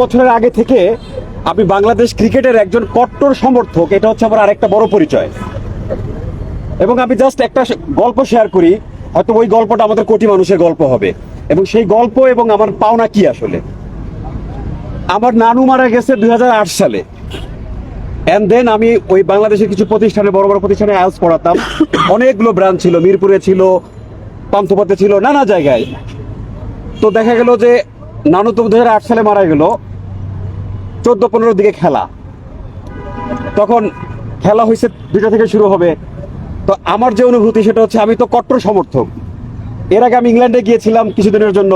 বছরের আগে থেকে আমি বাংলাদেশ ক্রিকেটের একজন কট্টর সমর্থক, এটা হচ্ছে আমার আরেকটা বড় পরিচয়। এবং আমি জাস্ট একটা গল্প শেয়ার করি, হয়তো ওই গল্পটা আমাদের কোটি মানুষের গল্প হবে। এবং সেই গল্প এবং আমার পাওনা কি আসলে? আমার নানু মারা গেছে দুই হাজার আট সালে। অ্যান্ড দেন আমি ওই বাংলাদেশের কিছু প্রতিষ্ঠানে, বড় বড় প্রতিষ্ঠানে আয়াস পড়াতাম। অনেকগুলো ব্রাঞ্চ ছিল, মিরপুরে ছিল, পান্থপথে ছিল, নানা জায়গায়। তো দেখা গেল যে নানু তো দু হাজার আট সালে মারা গেল। চোদ্দ পনেরোর দিকে খেলা। তখন খেলা হয়েছে দুটা থেকে শুরু হবে। তো আমার যে অনুভূতি সেটা হচ্ছে আমি তো কট্টর সমর্থক। এর আগে আমি ইংল্যান্ডে গিয়েছিলাম কিছুদিনের জন্য।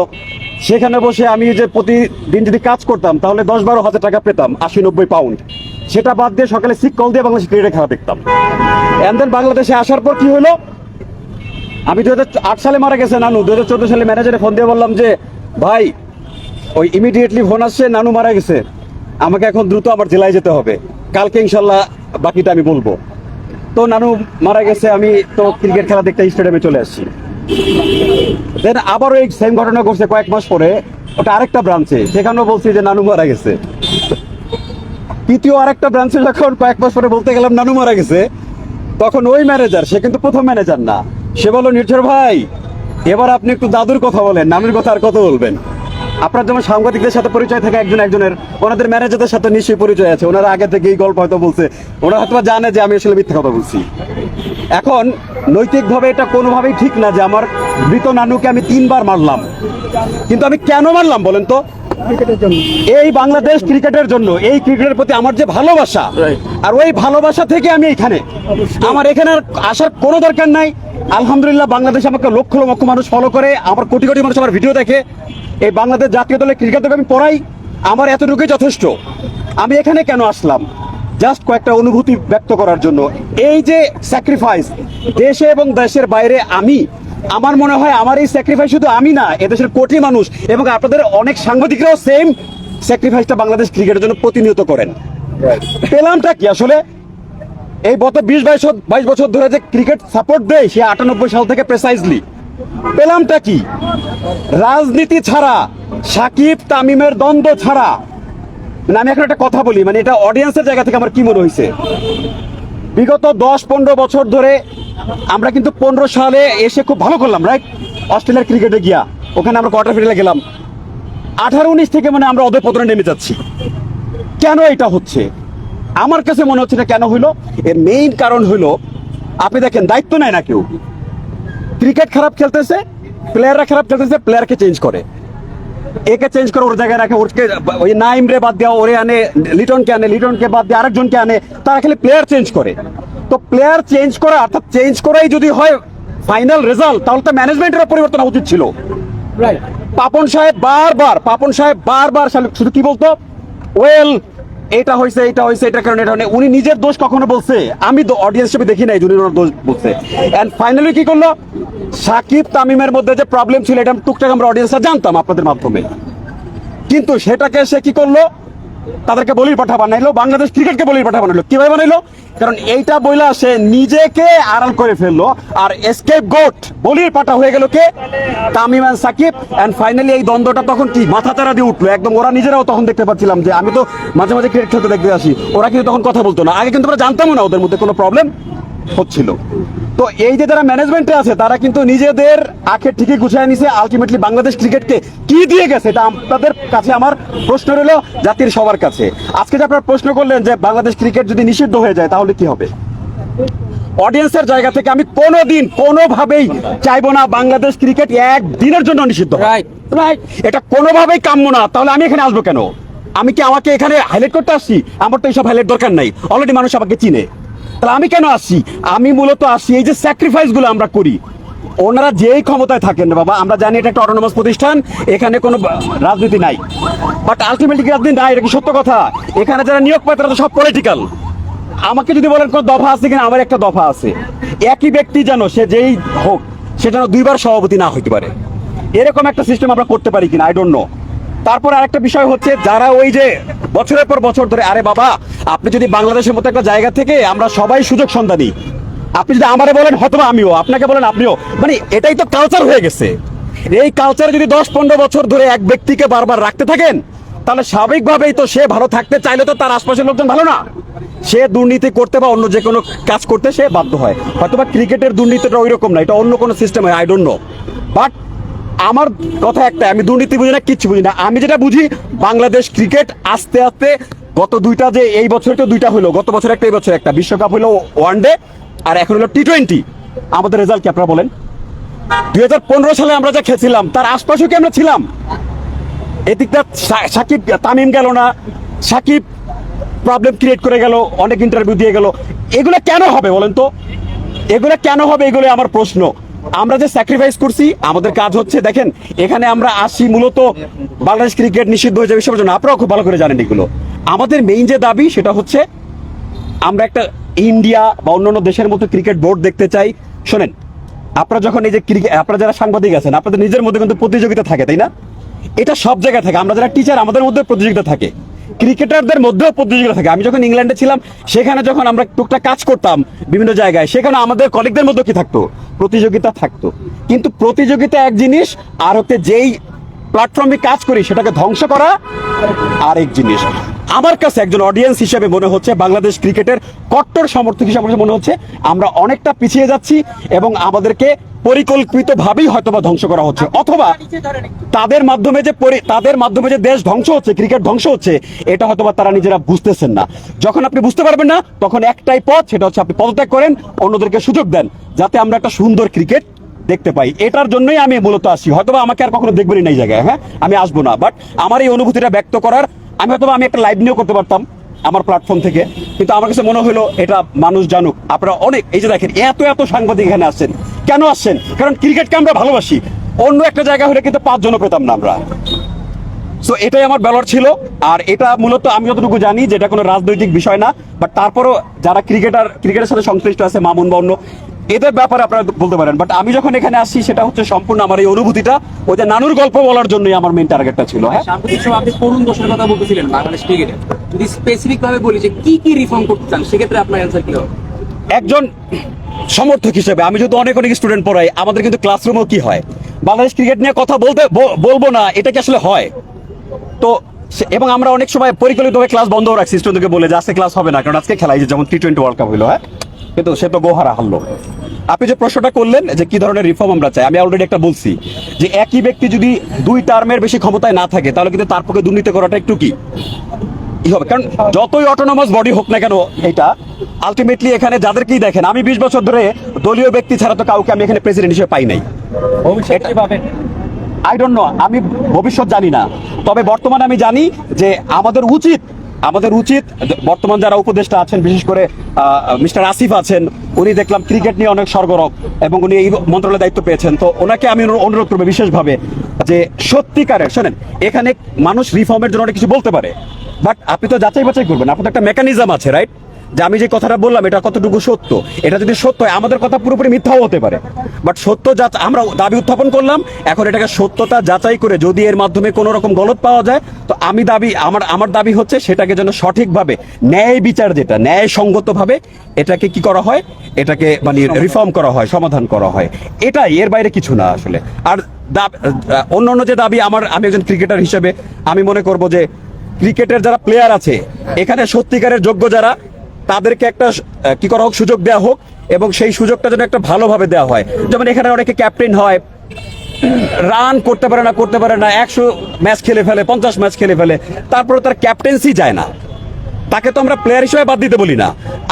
সেখানে বসে আমি যে প্রতিদিন যদি কাজ করতাম, তাহলে দশ বারো হাজার টাকা পেতাম, আশি নব্বই পাউন্ড। সেটা বাদ দিয়ে সকালে সিক কল দিয়ে বাংলাদেশ ক্রিকেটে খেলা দেখতাম। অ্যান্ড দেন বাংলাদেশে আসার পর কি হলো? আমি দু সালে মারা গেছে নানু। দু হাজার চোদ্দ সালে ম্যানেজারে ফোন দিয়ে বললাম যে, ভাই ওই ইমিডিয়েটলি ফোন আসছে, নানু মারা গেছে। আমাকে এখন দ্রুত আমার জেলায় যেতে হবে। কালকে ইনশাল্লাহ বাকিটা আমি বলব। তো নানু মারা গেছে, আমি তো ক্রিকেট খেলা দেখতে স্টেডিয়ামে চলে আসছি। দেন আবারও এই সেম ঘটনা ঘটছে কয়েক মাস পরে। ওটা আরেকটা ব্রাঞ্চে সেখানেও বলছি যে নানু মারা গেছে। তৃতীয় আরেকটা ব্রাঞ্চে যখন কয়েক মাস পরে বলতে গেলাম নানু মারা গেছে, তখন ওই ম্যানেজার সে কিন্তু প্রথম ম্যানেজার না। সে বলল, নির্ঝর ভাই, এবার আপনি একটু দাদুর কথা বলেন, নানুর কথা আর কত বলবেন? আপনার যেমন সাংবাদিকদের সাথে পরিচয় থাকে একজন একজনের, ওনাদের ম্যানেজারদের সাথে নিশ্চয়ই পরিচয় আছে। ওনারা আগে থেকে এই গল্প হয়তো বলছে। ওনারা হয়তো জানে যে আমি আসলে মিথ্যা কথা বলছি। এখন নৈতিকভাবে এটা কোনোভাবেই ঠিক না যে আমার মৃত নানুকে আমি তিনবার মারলাম। কিন্তু আমি কেন মারলাম বলেন তো? এই বাংলাদেশ ক্রিকেটের জন্য এই ক্রিকেটের প্রতি আমার যে ভালোবাসা আর ওই ভালোবাসা থেকে আমি এখানে আমার এখানে আসার কোনো দরকার নাই। আলহামদুলিল্লাহ বাংলাদেশ আমাকে লক্ষ লক্ষ মানুষ ফলো করে আমার কোটি কোটি মানুষ আমার ভিডিও দেখে। এই বাংলাদেশ জাতীয় দলের ক্রিকেট দলকে আমি পড়াই। আমার এতটুকুই যথেষ্ট। আমি এখানে কেন আসলাম? জাস্ট কয়েকটা অনুভূতি ব্যক্ত করার জন্য। এই যে স্যাক্রিফাইস দেশে এবং দেশের বাইরে আমি আমার মনে হয় আমার এই স্যাক্রিফাইস শুধু আমি না এদেশের কোটি মানুষ এবং আপনাদের অনেক সাংবাদিকরাও সেম স্যাক্রিফাইসটা বাংলাদেশ ক্রিকেটের জন্য প্রতিনিয়ত করেন। পেলামটা কি? আসলে এই গত বিশ বাইশ বাইশ বছর ধরে যে ক্রিকেট সাপোর্ট দেয় সে আটানব্বই সাল থেকে প্রেসাইজলি পেলামটা কি? রাজনীতি ছাড়া সাকিব তামিমের দ্বন্দ্ব ছাড়া। মানে আমি এখন একটা কথা বলি মানে এটা অডিয়েন্সের জায়গা থেকে আমার কি মনে হয়েছে বিগত দশ, পনেরো বছর ধরে আমরা কিন্তু পনেরো সালে এসে খুব ভালো করলাম রাইট অস্ট্রেলিয়ার ক্রিকেটে গিয়া। ওখানে আমরা কোয়ার্টার ফাইনালে গেলাম। আঠারো উনিশ থেকে মানে আমরা ওদের পতনে নেমে যাচ্ছি। কেন এটা হচ্ছে? আমার কাছে মনে হচ্ছে না কেন হইল? এর মেইন কারণ হইল, আপনি দেখেন, দায়িত্ব নেয় না কেউ। ক্রিকেট খারাপ খেলতেছে প্লেয়াররা খারাপ খেলতেছে প্লেয়ারকে চেঞ্জ করে। একে চেঞ্জ করে ওর জায়গায় রাখে ওরকে ওই নাইম রে বাদ দেওয়া ওরে আনে লিটনকে আনে লিটনকে বাদ দিয়ে আরেকজনকে আনে তারা খালি প্লেয়ার চেঞ্জ করে। তো প্লেয়ার চেঞ্জ করা অর্থাৎ চেঞ্জ করাই যদি হয় ফাইনাল রেজাল্ট তাহলে তো ম্যানেজমেন্টের পরিবর্তন উচিত ছিল। রাইট পাপন সাহেব বারবার পাপন সাহেব বারবার শুধু কি বলতো? ওয়েল এটা হয়েছে এটা হয়েছে এটা কারণে এটা উনি নিজের দোষ কখনো বলছে? আমি অডিয়েন্স হিসেবে দেখি নাই ওনার দোষ বলছে। এন্ড ফাইনালি কি করল? সাকিব তামিমের মধ্যে যে প্রবলেম ছিল, এটা টুকটাক আমরা অডিয়েন্সরা জানতাম আপনাদের মাধ্যমে। কিন্তু সেটাকে সে কি করল? তাদেরকে বলির পাঠা বানাইলো, বাংলাদেশ ক্রিকেটকে বলির পাঠা বানাইলো। কীভাবে বানাইলো? কারণ এইটা বইলা সে নিজেকে আড়াল করে ফেলল। আর এসকেপ গোট বলির পাঠা হয়ে গেল কে? Tamim and Sakib. And finally এই দ্বন্দ্বটা তখন কি? মাথা চারা দিয়ে উঠল। একদম ওরা নিজেরাও তখন দেখতে পাচ্ছিলাম যে আমি তো মাঝে মাঝে ক্রিকেট খেলতে দেখতে আসি। ওরা কিন্তু তখন কথা বলতো না। আগে কিন্তু আমরা জানতামও না ওদের মধ্যে কোনো প্রবলেম হচ্ছিল। তো এই যে যারা ম্যানেজমেন্টে আছে তারা কিন্তু নিজেদের আখে ঠিকই গুছিয়ে নিছে। আলটিমেটলি বাংলাদেশ ক্রিকেটকে কি দিয়ে গেছে এটা আপনাদের কাছে আমার প্রশ্ন রইল জাতির সবার কাছে। আজকে যে আপনারা প্রশ্ন করলেন যে বাংলাদেশ ক্রিকেট যদি নিষিদ্ধ হয়ে যায় তাহলে কি হবে? অডিয়েন্সের জায়গা থেকে আমি কোনোদিন কোনোভাবেই চাইব না বাংলাদেশ ক্রিকেট এক দিনের জন্য নিষিদ্ধ রাইট এটা কোনোভাবেই কাম্য না। তাহলে আমি এখানে আসব কেন? আমি কি আমাকে এখানে হাইলাইট করতে আসছি? আমার তো এইসব হাইলাইট দরকার নাই। অলরেডি মানুষ আমাকে চিনে। তাহলে আমি কেন আসি? আমি মূলত আসছি এই যে স্যাক্রিফাইসগুলো আমরা করি। ওনারা যেই ক্ষমতায় থাকেন বাবা, আমরা জানি এটা একটা অটোনমাস প্রতিষ্ঠান, এখানে কোনো রাজনীতি নাই। বাট আলটিমেটলি রাজনীতি নাই, এটা কি সত্য কথা? এখানে যারা নিয়োগ পায় তারা তো সব পলিটিক্যাল আমাকে যদি বলেন কোনো দফা আছে কিনা, আমার একটা দফা আছে। একই ব্যক্তি যেন সে যেই হোক, সে যেন দুইবার সভাপতি না হইতে পারে। এরকম একটা সিস্টেম আমরা করতে পারি কিনা আই ডোন্ট নো তারপর আরেকটা বিষয় হচ্ছে যারা ওই যে বছরের পর বছর ধরে, আরে বাবা, আপনি যদি বাংলাদেশের মতো একটা জায়গা থেকে আমরা সবাই সুযোগ সন্ধানী, আপনি যদি আমারে বলেন হয়তো আমিও, আপনাকে বলেন, আপনিও। মানে এটাই তো কালচার হয়ে গেছে। এই কালচারে যদি দশ পনেরো বছর ধরে এক ব্যক্তিকে বারবার রাখতে থাকেন, তাহলে স্বাভাবিকভাবেই তো সে ভালো থাকতে চাইলে তো তার আশপাশের লোকজন ভালো না। সে দুর্নীতি করতে বা অন্য যে কোনো কাজ করতে সে বাধ্য হয়। হয়তোবা ক্রিকেটের দুর্নীতিটা ওই রকম না, এটা অন্য কোনো সিস্টেম হয় আই ডোন্ট নো বাট আমার কথা একটা আমি দুর্নীতি বুঝি না, কিচ্ছু বুঝি না। আমি যেটা বুঝি, বাংলাদেশ ক্রিকেট আস্তে আস্তে গত দুইটা যে এই বছর তো দুইটা হলো, গত বছর একটা, এই বছর একটা। বিশ্বকাপ হলো ওয়ান ডে আর এখন হলো টি টোয়েন্টি আমাদের রেজাল্ট কি আপনারা বলেন? দুই হাজার পনেরো সালে আমরা যা খেলছিলাম, তার আশপাশেও কি আমরা ছিলাম? এদিকটা সাকিব, তামিম গেল না, সাকিব প্রবলেম ক্রিয়েট করে গেল, অনেক ইন্টারভিউ দিয়ে গেল। এগুলো কেন হবে বলেন তো? এগুলো কেন হবে এগুলো আমার প্রশ্ন। আমরা যে স্যাক্রিফাইস করছি, আমাদের কাজ হচ্ছে, দেখেন, এখানে আমরা আসি মূলত বাংলাদেশ ক্রিকেট নিষিদ্ধ হয়ে যাবে সবার জন্য। আপনারাও খুব ভালো করে জানেন এগুলো। আমাদের মেইন যে দাবি, সেটা হচ্ছে আমরা একটা ইন্ডিয়া বা অন্যান্য দেশের মতো ক্রিকেট বোর্ড দেখতে চাই। শোনেন, আপনারা যখন এই যে ক্রিকেট আপনারা যারা সাংবাদিক আছেন, আপনাদের নিজের মধ্যে কিন্তু প্রতিযোগিতা থাকে, তাই না? এটা সব জায়গায় থাকে। আমরা যারা টিচার আমাদের মধ্যে প্রতিযোগিতা থাকে। ক্রিকেটারদের মধ্যেও প্রতিযোগিতা থাকে। আমি যখন ইংল্যান্ডে ছিলাম, সেখানে যখন আমরা টুকটা কাজ করতাম বিভিন্ন জায়গায়, সেখানে আমাদের কলিগদের মধ্যে কি থাকতো? প্রতিযোগিতা থাকতো। কিন্তু প্রতিযোগিতা এক জিনিস, আর হচ্ছে যেই প্ল্যাটফর্মে কাজ করি, সেটাকে ধ্বংস করা আরেক জিনিস। আমার কাছে একজন অডিয়েন্স হিসেবে মনে হচ্ছে বাংলাদেশ ক্রিকেটের কট্টর সমর্থক হিসেবে মনে হচ্ছে আমরা অনেকটা পিছিয়ে যাচ্ছি এবং আমাদেরকে পরিকল্পিতভাবেই হয়তোবা ধ্বংস করা হচ্ছে। অথবা তাদের মাধ্যমে যে পরি- তাদের মাধ্যমে যে দেশ ধ্বংস হচ্ছে ক্রিকেট ধ্বংস হচ্ছে এটা হয়তোবা তারা নিজেরা বুঝতেছেন না। যখন আপনি বুঝতে পারবেন না তখন একটাই পথ সেটা হচ্ছে আপনি পদত্যাগ করেন অন্যদেরকে সুযোগ দেন যাতে আমরা একটা সুন্দর ক্রিকেট দেখতে পাই। এটার জন্যই আমি মূলত আসি হয়তোবা আমাকে আর কখনো দেখবেনই না এই জায়গায় হ্যাঁ? আমি আসব না। বাট আমার এই অনুভূতিটা ব্যক্ত করার আমি হয়তো আমি একটা লাইভ নিয়েও করতে পারতাম আমার প্ল্যাটফর্ম থেকে। কিন্তু আমার কাছে মনে হলো, এটা মানুষ জানুক। আপনারা অনেক, এই যে দেখেন, এত এত সাংবাদিক এখানে আসছেন। কেন আসছেন? কারণ ক্রিকেটকে আমরা ভালোবাসি। অন্য একটা জায়গা হলে কিন্তু পাঁচজনও পেতাম না আমরা। সো এটাই আমার ব্যালর ছিল। আর এটা মূলত আমি যতটুকু জানি যে এটা কোনো রাজনৈতিক বিষয় না। বাট তারপরও যারা ক্রিকেটার ক্রিকেটের সাথে সংশ্লিষ্ট আছে, মামুন বা অন্য এদের ব্যাপারে আপনারা বলতে পারেন। বাট আমি যখন এখানে আসছি সেটা হচ্ছে সম্পূর্ণ আমার এই অনুভূতিটা। ওই যে নানুর গল্প বলার জন্যই আমার মেইন টার্গেটটা ছিল হ্যাঁ? সাম্প্রতিক সময় আপনি করুণ দোষের কথা বলতেছিলেন বাংলাদেশ ক্রিকেটে যদি স্পেসিফিক ভাবে বলি যে কি কি রিফর্ম করতে চান সেক্ষেত্রে আপনার অ্যান্সার কি হবে? একজন সমর্থক হিসেবে আমি যদি অনেক অনেক স্টুডেন্ট পড়াই আমাদের কিন্তু ক্লাসরুমেও কি হয়? বাংলাদেশ ক্রিকেট নিয়ে কথা বলতে বলব না এটা কি আসলে হয়? তো এবং আমরা অনেক সময় পরিকল্পিতভাবে ক্লাস বন্ধ রাখছি স্টুডেন্টকে বলে যে আজকে ক্লাস হবে না কারণ আজকে খেলাই যে যেমন টি টোয়েন্টি ওয়ার্ল্ড কাপ হলো হ্যাঁ? কিন্তু সে তো গোহারা হারলো। আপনি যে প্রশ্নটা করলেন যে কি ধরনের রিফর্ম আমরা চাই আমি অলরেডি একটা বলছি যে একই ব্যক্তি যদি দুই টার্মের বেশি ক্ষমতায় না থাকে তাহলে কিন্তু তার পক্ষে দুর্নীতি করাটা একটু কি? হবে? কারণ যতই অটোনমাস বডি হোক না কেন এটা আলটিমেটলি এখানে যাদেরকেই দেখেন আমি বিশ বছর ধরে দলীয় ব্যক্তি ছাড়া তো কাউকে আমি এখানে প্রেসিডেন্ট হিসেবে পাই নাই। আই ডোন্ট নো আমি ভবিষ্যৎ জানি না। তবে বর্তমানে আমি জানি যে আমাদের উচিত আমাদের উচিত, বর্তমান যারা উপদেষ্টা আছেন, বিশেষ করে মিস্টার আসিফ আছেন, উনি দেখলাম ক্রিকেট নিয়ে অনেক সরগরম এবং উনি এই মন্ত্রণালয়ের দায়িত্ব পেয়েছেন। তো ওনাকে আমি অনুরোধ করব বিশেষভাবে যে সত্যিকারের শোনেন, এখানে মানুষ রিফর্মের জন্য অনেক কিছু বলতে পারে বাট আপনি তো যাচাই বাছাই করবেন, আপনার একটা মেকানিজম আছে রাইট যে আমি যে কথাটা বললাম, এটা কতটুকু সত্য? এটা যদি সত্য হয়, আমাদের কথা পুরোপুরি মিথ্যাও হতে পারে। বাট সত্য যা আমরা দাবি উত্থাপন করলাম, এখন এটাকে সত্যতা যাচাই করে যদি এর মাধ্যমে কোনো রকম গলত পাওয়া যায়, তো আমি দাবি আমার আমার দাবি হচ্ছে সেটাকে যেন সঠিকভাবে, ন্যায় বিচার যেটা ন্যায় সঙ্গতভাবে এটাকে কি করা হয়? এটাকে মানে রিফর্ম করা হয়, সমাধান করা হয়। এটাই, এর বাইরে কিছু না আসলে। আর অন্য অন্য যে দাবি, আমার, আমি একজন ক্রিকেটার হিসেবে আমি মনে করব যে ক্রিকেটের যারা প্লেয়ার আছে, এখানে সত্যিকারের যোগ্য যারা তাদেরকে একটা কি করা হোক, সুযোগ দেওয়া হোক এবং সেই সুযোগটা যেন একটা ভালোভাবে দেওয়া হয়। যেমন এখানে অনেকে ক্যাপ্টেন হয় রান করতে পারে না, করতে পারে না, একশো ম্যাচ খেলে ফেলে, পঞ্চাশ ম্যাচ খেলে ফেলে, তারপরে তার ক্যাপ্টেন্সি যায় না। তাকে তো আমরা প্লেয়ার হিসেবে বাদ দিতে বলি না।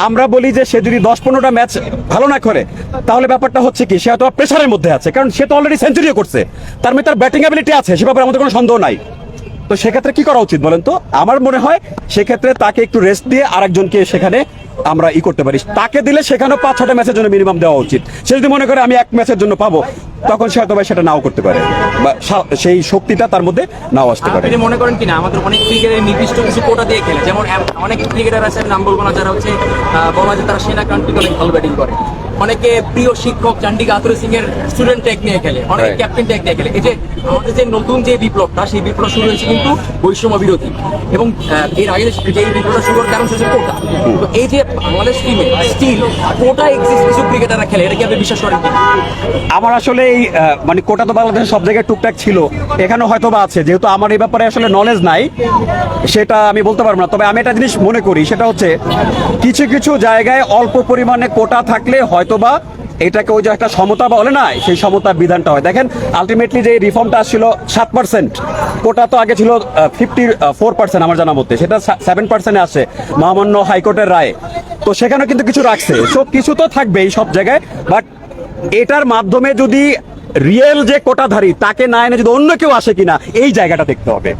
আমরা বলি যে সে যদি দশ পনেরোটা ম্যাচ ভালো না করে, তাহলে ব্যাপারটা হচ্ছে কি, সে হয়তো প্রেশারের মধ্যে আছে, কারণ সে তো অলরেডি সেঞ্চুরিও করছে। তার মধ্যে তার ব্যাটিং অ্যাবিলিটি আছে সে ব্যাপারে আমাদের কোনো সন্দেহ নাই। তো সেক্ষেত্রে কি করা উচিত বলেন তো? আমার মনে হয় সেক্ষেত্রে তাকে একটু রেস্ট দিয়ে আরেকজনকে সেখানে আমরা ই করতে পারি। তাকে দিলে সেখানেও পাঁচ ছটা ম্যাচের জন্য মিনিমাম দেওয়া উচিত। সে যদি মনে করে আমি এক ম্যাচের জন্য পাবো, তখন সে হয়তো সেটা নাও করতে পারে। বা সেই শক্তিটা তার মধ্যে নাও আসতে পারে। আপনি মনে করেন কিনা, আমাদের অনেক ক্রিকেটের নির্দিষ্ট কিছু কোটা দিয়ে খেলে। যেমন অনেক ক্রিকেটার আছে, নাম বলব না, যারা হচ্ছে বলা যায় তারা সেনা কান্ট্রিতে অনেক ভালো ব্যাটিং করে। অনেকে প্রিয় শিক্ষক চান্ডিকা আতুরে সিং এর স্টুডেন্ট ট্যাগ নিয়ে খেলে অনেকে ক্যাপ্টেন ট্যাগ নিয়ে খেলে। এই যে আমাদের যে নতুন যে বিপ্লবটা সেই বিপ্লব শুরু হয়েছে কিন্তু বৈষম্য বিরোধী। এবং এর আগে যে বিপ্লবটা শুরু হওয়ার কারণ হচ্ছে কোটা। তো এই যে বাংলাদেশ টিমে স্টিল কোটা এক্সিস্ট কিছু ক্রিকেটাররা খেলে এটা কি আপনি বিশ্বাস করেন আমার আসলে এই মানে কোটা তো বাংলাদেশের সব জায়গায় টুকটাক ছিল। এখানে হয়তো বা আছে যেহেতু আমার এই ব্যাপারে আসলে নলেজ নাই সেটা আমি বলতে পারব না। তবে আমি একটা জিনিস মনে করি সেটা হচ্ছে কিছু কিছু জায়গায় অল্প পরিমাণে কোটা থাকলে হয়তোবা এটাকে ওই যে একটা সমতা বলে না সেই সমতার বিধানটা হয়। দেখেন আলটিমেটলি যে রিফর্মটা আসছিল সাত পার্সেন্ট কোটা তো আগে ছিল ফিফটি ফোর পার্সেন্ট আমার জানা মতে, সেটা সেভেন পার্সেন্টে আসে মহামান্য হাইকোর্টের রায়। তো সেখানে কিন্তু কিছু রাখছে। সব কিছু তো থাকবেই সব জায়গায় বাট এটার মাধ্যমে যদি রিয়েল যে কোটাধারী, তাকে না এনে যদি অন্য কেউ আসে কিনা, এই জায়গাটা দেখতে হবে।